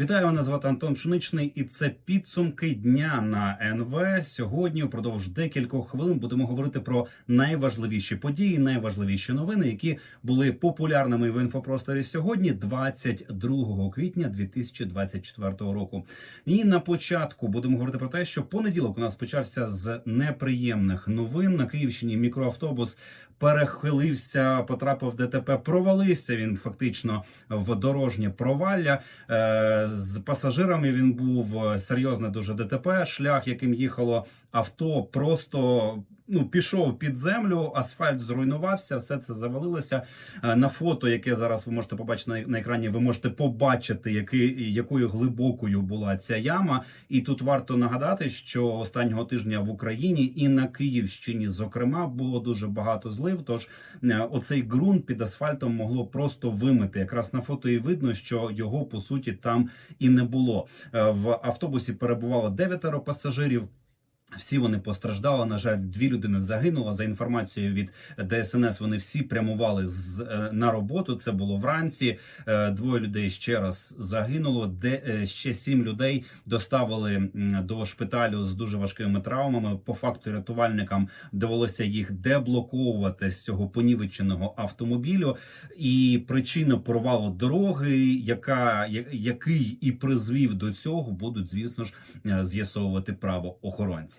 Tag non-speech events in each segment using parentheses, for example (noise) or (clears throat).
Вітаю, мене звати Антон Пшеничний, і це підсумки дня на НВ. Сьогодні впродовж декількох хвилин будемо говорити про найважливіші події, найважливіші новини, які були популярними в інфопросторі сьогодні, 22 квітня 2024 року. І на початку будемо говорити про те, що понеділок у нас почався з неприємних новин на Київщині. Мікроавтобус перехилився, потрапив в ДТП, провалився він фактично в дорожнє провалля. З пасажирами він був е, серйозне дуже ДТП. Шлях, яким їхало авто, просто ну пішов під землю, асфальт зруйнувався, все це завалилося. Е, На фото, яке зараз ви можете побачити на, екрані, ви можете побачити, який, якою глибокою була ця яма. І тут варто нагадати, що останнього тижня в Україні і на Київщині, зокрема, було дуже багато злив. Тож е, оцей ґрунт під асфальтом могло просто вимити. Якраз на фото і видно, що його по суті там і не було. Е, В автобусі перебувало дев'ятеро пасажирів. Всі вони постраждали. На жаль, дві людини загинуло. За інформацією від ДСНС, вони всі прямували з е, на роботу. Це було вранці. Е, Двоє людей ще раз загинуло. Де е, ще сім людей доставили до шпиталю з дуже важкими травмами. По факту рятувальникам довелося їх деблоковувати з цього понівеченого автомобілю. І причина провалу дороги, яка який і призвів до цього, будуть звісно ж з'ясовувати правоохоронці.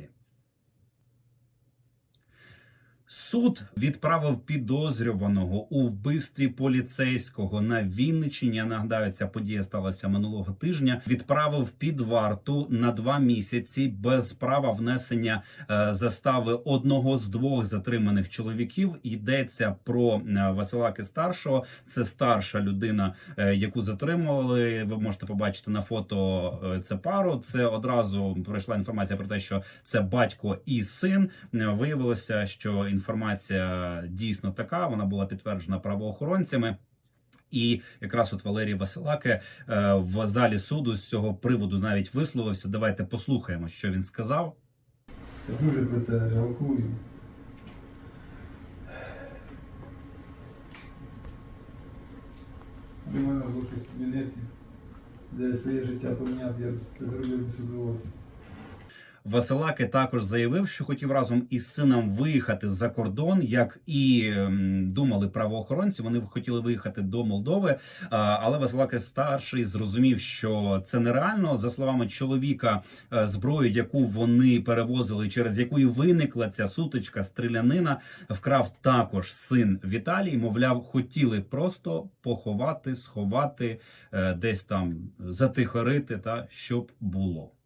Суд відправив підозрюваного у вбивстві поліцейського на Вінниччині. Я нагадаю, ця подія сталася минулого тижня. Відправив під варту на два місяці без права внесення е, застави одного з двох затриманих чоловіків. Йдеться про е, Василаки старшого. Це старша людина, е, яку затримували. Ви можете побачити на фото це пару. Це одразу пройшла інформація про те, що це батько і син. Виявилося, що інформація дійсно така. Вона була підтверджена правоохоронцями. І якраз от Валерій Василаке в залі суду з цього приводу навіть висловився. Давайте послухаємо, що він сказав. Я дуже про це жалкую. Думаю, було щось змінити, де своє життя поміняти, я це зробив би судоводі. Василаки також заявив, що хотів разом із сином виїхати за кордон, як і ем, думали правоохоронці. Вони хотіли виїхати до Молдови, але Василаки старший зрозумів, що це нереально. За словами чоловіка, е, зброю, яку вони перевозили, через яку і виникла ця сутичка, стрілянина, вкрав також син Віталій. Мовляв, хотіли просто поховати, сховати, е, десь там затихарити, та щоб було.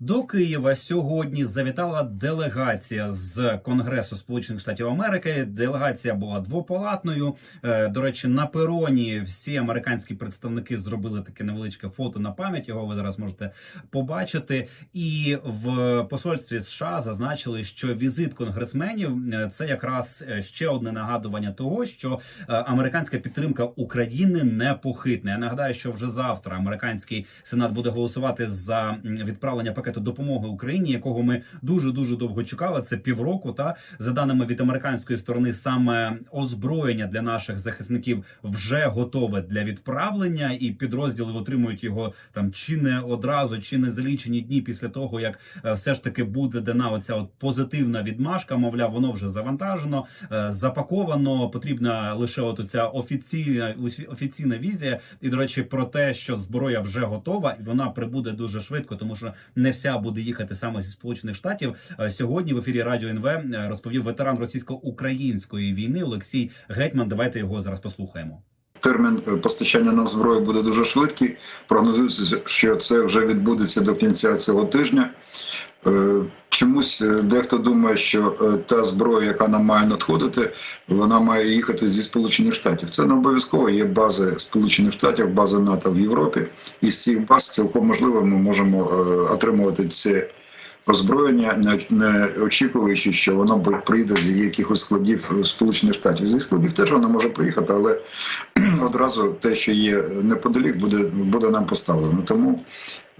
До Києва сьогодні завітала делегація з Конгресу Сполучених Штатів Америки. Делегація була двопалатною. Е, До речі, на пероні всі американські представники зробили таке невеличке фото на пам'ять. Його ви зараз можете побачити. І в посольстві США зазначили, що візит конгресменів е, це якраз е, ще одне нагадування того, що американська підтримка України непохитна. Я нагадаю, що вже завтра американський сенат буде голосувати за відправлення пакету допомоги Україні, якого ми дуже дуже довго чекали. Це півроку. Та за даними від американської сторони, саме озброєння для наших захисників вже готове для відправлення, і підрозділи отримують його там чи не одразу, чи не за лічені дні після того, як е, все ж таки буде дана оця от позитивна відмашка. Мовляв, воно вже завантажено, е, запаковано. Потрібна лише от оця офіційна офіційна візія. І до речі, про те, що зброя вже готова, і вона прибуде дуже швидко, тому що не вся буде їхати саме зі сполучених штатів. Е, Сьогодні в ефірі Радіо НВ е, розповів ветеран російсько-української війни Олексій Гетьман. Давайте його зараз послухаємо. Термін е, постачання нам зброї буде дуже швидкий. Прогнозується, що це вже відбудеться до кінця цього тижня. Е, Чомусь е, дехто думає, що та зброя, яка нам має надходити, вона має їхати зі Сполучених Штатів. Це не обов'язково. Є бази Сполучених Штатів, бази НАТО в Європі. І з цих баз цілком можливо ми можемо отримувати це озброєння, не, очікуючи, що воно прийде з якихось складів е, Сполучених Штатів. Зі складів теж воно може приїхати, але (clears throat) одразу те, що є неподалік, буде, буде нам поставлено. Тому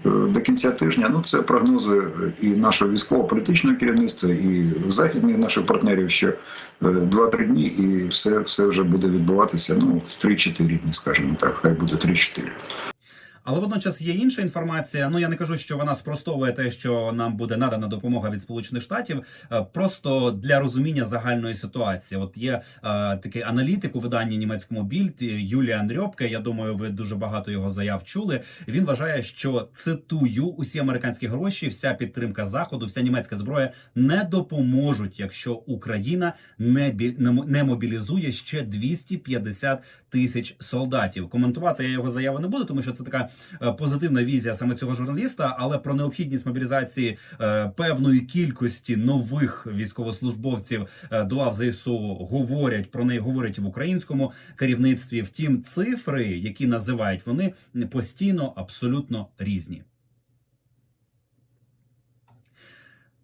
е, до кінця тижня. Ну це прогнози і нашого військово-політичного керівництва, і західних наших партнерів, що е, 2-3 дні, і все, все вже буде відбуватися. Ну в 3-4 дні, скажімо так, хай буде 3-4. Але водночас є інша інформація. Ну я не кажу, що вона спростовує те, що нам буде надана допомога від Сполучених Штатів. е, Просто для розуміння загальної ситуації. От є е, такий аналітик у виданні німецькому більд Юліан Рьопке. Я думаю, ви дуже багато його заяв чули. Він вважає, що цитую усі американські гроші, вся підтримка заходу, вся німецька зброя не допоможуть, якщо Україна не бі- не мобілізує ще 250 тисяч солдатів. Коментувати я його заяву не буду, тому що це така позитивна візія саме цього журналіста. Але про необхідність мобілізації е, певної кількості нових військовослужбовців е, до лав говорять про неї, говорять в українському керівництві. Втім, цифри, які називають, вони постійно абсолютно різні.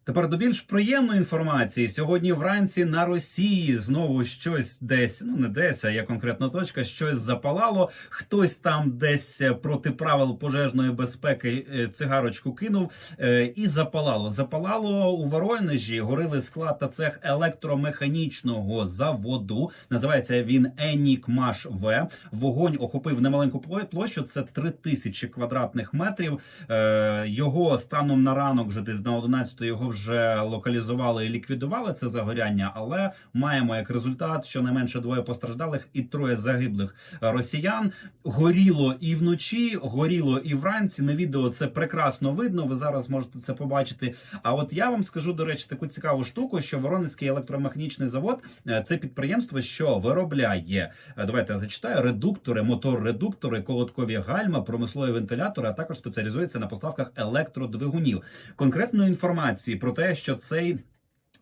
Тепер до більш приємної інформації. Сьогодні вранці на Росії знову щось десь, ну не десь, а є конкретна точка, щось запалало. Хтось там десь е, проти правил пожежної безпеки е, цигарочку кинув е, і запалало. Запалало у Воронежі, горили склад та цех електромеханічного заводу. Називається він Енікмаш В. Вогонь охопив немаленьку пло- площу. Це три тисячі квадратних метрів. Його станом на ранок, вже десь на 11 його вже локалізували і ліквідували це загоряння, але маємо як результат щонайменше двоє постраждалих і троє загиблих росіян. Горіло і вночі, горіло і вранці. На відео це прекрасно видно. Ви зараз можете це побачити. А от я вам скажу до речі таку цікаву штуку, що Воронезький електромеханічний завод е, це підприємство, що виробляє. е, Давайте я зачитаю редуктори, мотор-редуктори, колодкові гальма, промислові вентилятори, а також спеціалізується на поставках електродвигунів. Конкретної інформації про те, що цей.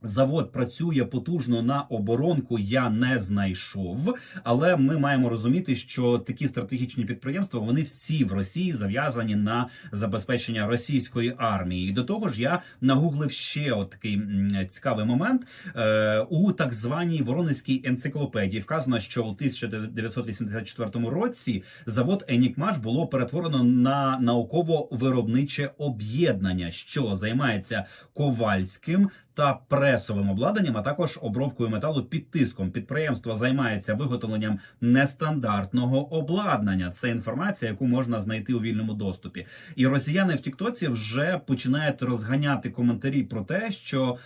Завод працює потужно на оборонку. Я не знайшов, але ми маємо розуміти, що такі стратегічні підприємства вони всі в Росії зав'язані на забезпечення російської армії. І до того ж, я нагуглив ще от такий цікавий момент е, у так званій Воронезькій енциклопедії. Вказано, що у 1984 році завод Енікмаш було перетворено на науково-виробниче об'єднання, що займається ковальським та пресовим обладнанням, а також обробкою металу під тиском. Підприємство займається виготовленням нестандартного обладнання. Це інформація, яку можна знайти у вільному доступі. І росіяни в Тіктоці вже починають розганяти коментарі про те, що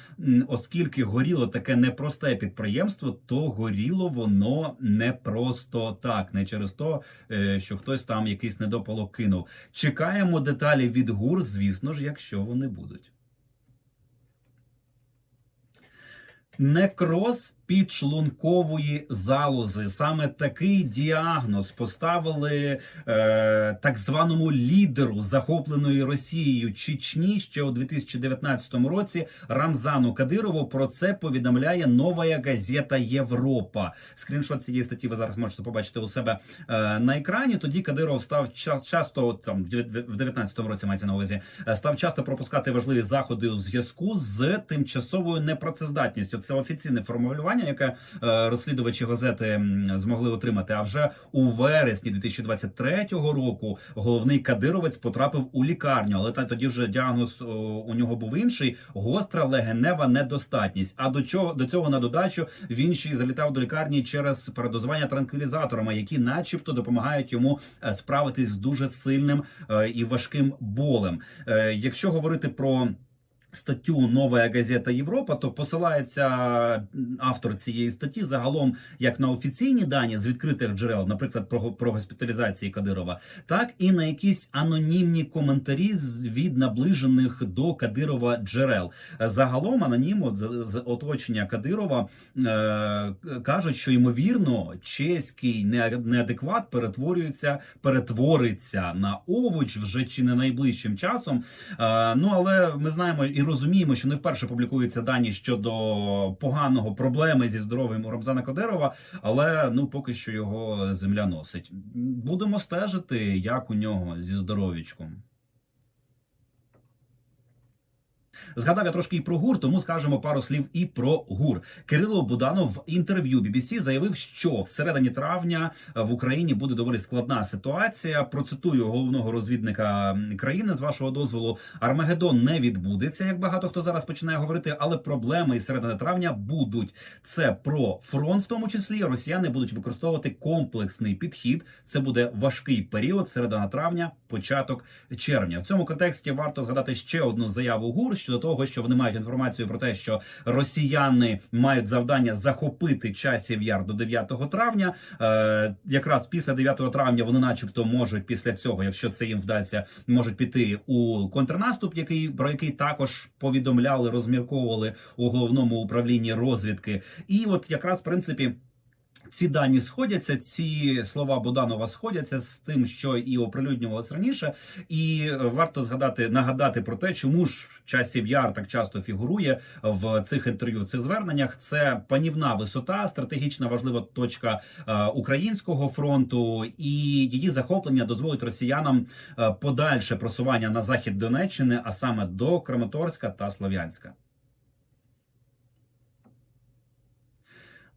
оскільки горіло таке непросте підприємство, то горіло воно не просто так, не через то, е, що хтось там якийсь недопалок кинув. Чекаємо деталі від ГУР, звісно ж, якщо вони будуть. Некроз підшлункової залози. Саме такий діагноз поставили е, так званому лідеру захопленої Росією Чечні ще у 2019 році Рамзану Кадирову. Про це повідомляє нова газета Європа. Скріншот цієї статті ви зараз можете побачити у себе е, на екрані. Тоді Кадиров став час, часто там в 2019 році мається на увазі е, став часто пропускати важливі заходи у зв'язку з тимчасовою непрацездатністю. Це офіційне формулювання, яке е, розслідувачі газети змогли отримати. А вже у вересні 2023 року головний кадировець потрапив у лікарню, але та тоді вже діагноз у нього був інший: гостра легенева недостатність. А до чого до цього на додачу він ще й залітав до лікарні через передозування транквілізаторами, які, начебто, допомагають йому е, справитись з дуже сильним е, і важким болем. Е, Якщо говорити про статтю Нова газета Європа, то посилається автор цієї статті загалом як на офіційні дані з відкритих джерел, наприклад, про, про госпіталізації Кадирова, так і на якісь анонімні коментарі від наближених до Кадирова джерел. Загалом анонім от, з оточення Кадирова е, кажуть, що ймовірно чеський неадекват перетворюється, перетвориться на овоч вже чи не найближчим часом. Е, ну але ми знаємо і розуміємо, що не вперше публікуються дані щодо поганого проблеми зі здоров'ям у Рамзана Кадирова, але ну поки що його земля носить. Будемо стежити, як у нього зі здоров'ячком. Згадав я трошки і про ГУР, тому скажемо пару слів і про ГУР. Кирило Буданов в інтерв'ю BBC заявив, що всередині травня в Україні буде доволі складна ситуація. Процитую головного розвідника країни з вашого дозволу. Армагеддон не відбудеться, як багато хто зараз починає говорити, але проблеми із середини травня будуть. Це про фронт, в тому числі росіяни будуть використовувати комплексний підхід. Це буде важкий період, середина травня, початок червня. В цьому контексті варто згадати ще одну заяву ГУР щодо того, що вони мають інформацію про те, що росіяни мають завдання захопити часів яр до 9 травня. Е, якраз після 9 травня вони, начебто, можуть після цього, якщо це їм вдасться, можуть піти у контрнаступ, який про який також повідомляли, розмірковували у головному управлінні розвідки. І от якраз в принципі. Ці дані сходяться, ці слова Буданова сходяться з тим, що і оприлюднювалось раніше, і варто згадати нагадати про те, чому ж часів яр так часто фігурує в цих інтерв'ю, цих зверненнях. Це панівна висота, стратегічна важлива точка е, українського фронту, і її захоплення дозволить росіянам е, подальше просування на захід Донеччини, а саме до Краматорська та Слов'янська.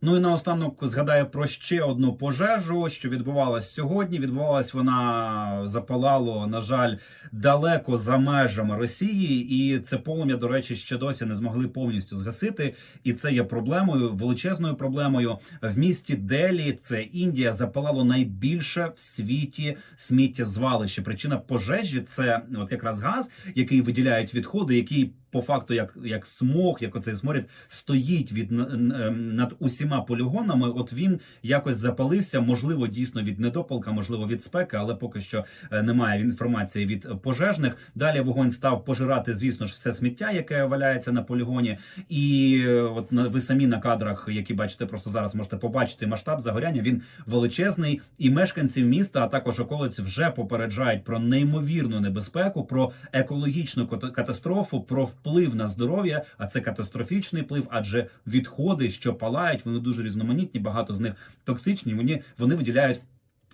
Ну і наостанок згадаю про ще одну пожежу, що відбувалась сьогодні. Відбувалась вона запалало, на жаль, далеко за межами Росії, і це полум'я, до речі, ще досі не змогли повністю згасити. І це є проблемою, величезною проблемою. В місті Делі, це Індія, запалало найбільше в світі сміттєзвалище. Причина пожежі це от якраз газ, який виділяють відходи, який по факту, як як смог, як оцей сморід, стоїть від н- над усіма полігонами. От він якось запалився. Можливо, дійсно від недопалка, можливо, від спеки, але поки що е, немає інформації від пожежних. Далі вогонь став пожирати, звісно ж, все сміття, яке валяється на полігоні. І е, от ви самі на кадрах, які бачите, просто зараз можете побачити масштаб загоряння. Він величезний, і мешканців міста, а також околиць, вже попереджають про неймовірну небезпеку, про екологічну ката- катастрофу, про вплив на здоров'я. А це катастрофічний вплив, адже відходи, що палають, вони дуже різноманітні. Багато з них токсичні. Вони вони виділяють.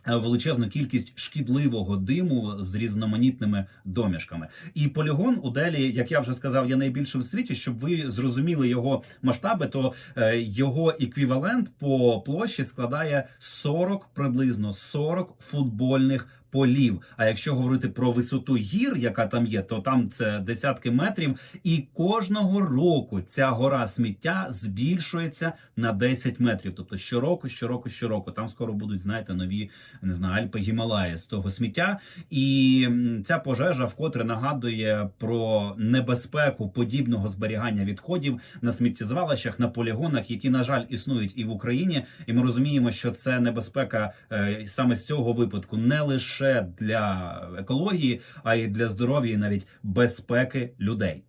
е, Величезну кількість шкідливого диму з різноманітними домішками, і полігон у Делі, як я вже сказав, є найбільшим в світі. Щоб ви зрозуміли його масштаби, то е, його еквівалент по площі складає 40, приблизно 40 футбольних полів. А якщо говорити про висоту гір, яка там є, то там це десятки метрів, і кожного року ця гора сміття збільшується на 10 метрів. Тобто щороку, щороку, щороку. Там скоро будуть, знаєте, нові не знаю, Альпи Гімалаї з того сміття. І ця пожежа вкотре нагадує про небезпеку подібного зберігання відходів на сміттєзвалищах, на полігонах, які на жаль існують і в Україні. І ми розуміємо, що це небезпека е, саме з цього випадку не лише для екології, а й для здоров'я, і навіть безпеки людей.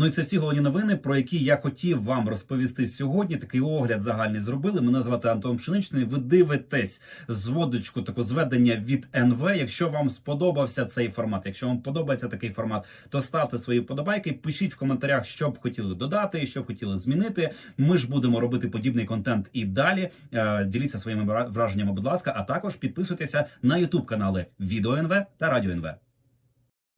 Ну і це всі головні новини, про які я хотів вам розповісти сьогодні. Такий огляд загальний зробили. Мене звати Антон Пшеничний. Ви дивитесь зводочку, таку зведення від НВ. Якщо вам сподобався цей формат, якщо вам подобається такий формат, то ставте свої вподобайки, пишіть в коментарях, що б хотіли додати, що б хотіли змінити. Ми ж будемо робити подібний контент і далі. Е, Діліться своїми враженнями, будь ласка, а також підписуйтеся на Ютуб канали Відео НВ та Радіо НВ.